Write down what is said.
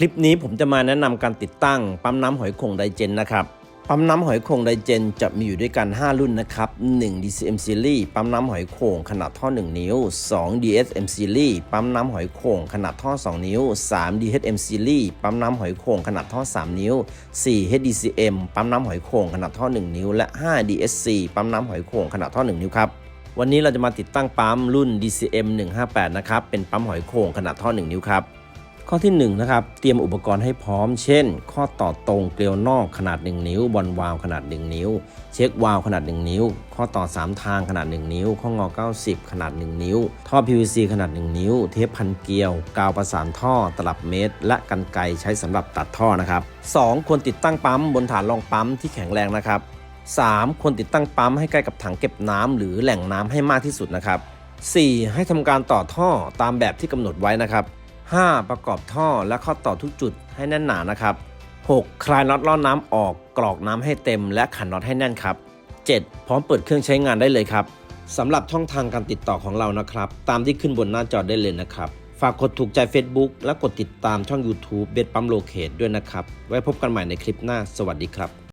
คลิปนี้ผมจะมาแนะนำการติดตั้ง ปั๊มน้ำหอยโข่งไดเจนนะครับ ปั๊มน้ำหอยโข่งไดเจนจะมีอยู่ด้วยกัน 5 รุ่นนะครับ 1 DCM Series ปั๊มน้ำหอยโข่งขนาดท่อ 1 นิ้ว 2 DSM Series ปั๊มน้ำหอยโข่งขนาดท่อ 2 นิ้ว 3 DHM Series ปั๊มน้ำหอยโข่งขนาดท่อ 3 นิ้ว 4 HDCM ปั๊มน้ำหอยโข่งขนาดท่อ 1 นิ้ว และ 5 DSC ปั๊มน้ำหอยโข่งขนาดท่อ 1 นิ้วครับวันนี้เราจะมาติดตั้งปั๊มรุ่น DCM 158นะครับเป็นปั๊มหอยโข่งขนาดท่อ 1 นิ้วครับ ข้อที่1นงนะครับเตรียมอุปกรณ์ให้พร้อม เช่น ข้อต่อตรงเกลียวนอกขนาด 1 นิ้ว บอลวาลขนาด 1 นิ้ว เช็ควาลขนาด 1 นิ้ว ข้อต่อ 3 ทางขนาด 1 นิ้ว ข้องอ 90 ขนาด 1 นิ้ว ท่อ PVC ขนาด 1 นิ้ว เทปพันเกลียว กาวประสานท่อ ตลับเมตร และกันไกใช้สำหรับตัดท่อนะครับ 2. ควรติดตั้งปั๊มบนฐานรองปั๊มที่แข็งแรงนะครับ 3. ควรติดตั้งปั๊มให้ใกล้กับถังเก็บน้ำหรือแหล่งน้ำให้มากที่สุดนะครับ 4. ให้ทำการต่อท่อตามแบบที่กำหนดไว้นะครับ 5. ประกอบท่อและข้อต่อทุกจุดให้แน่นหนานะครับ 6. คลายน็อตล่อน้ำออกกรอกน้ำให้เต็ม และขันน็อตให้แน่นครับ 7. พร้อมเปิดเครื่องใช้งานได้เลยครับสำหรับช่องทางการติดต่อของเรานะครับ ตามที่ขึ้นบนหน้าจอได้เลยนะครับ ฝากกดถูกใจ Facebook และกดติดตามช่อง YouTube เบสปั๊มโลเคดด้วยนะครับ ไว้พบกันใหม่ในคลิปหน้า สวัสดีครับ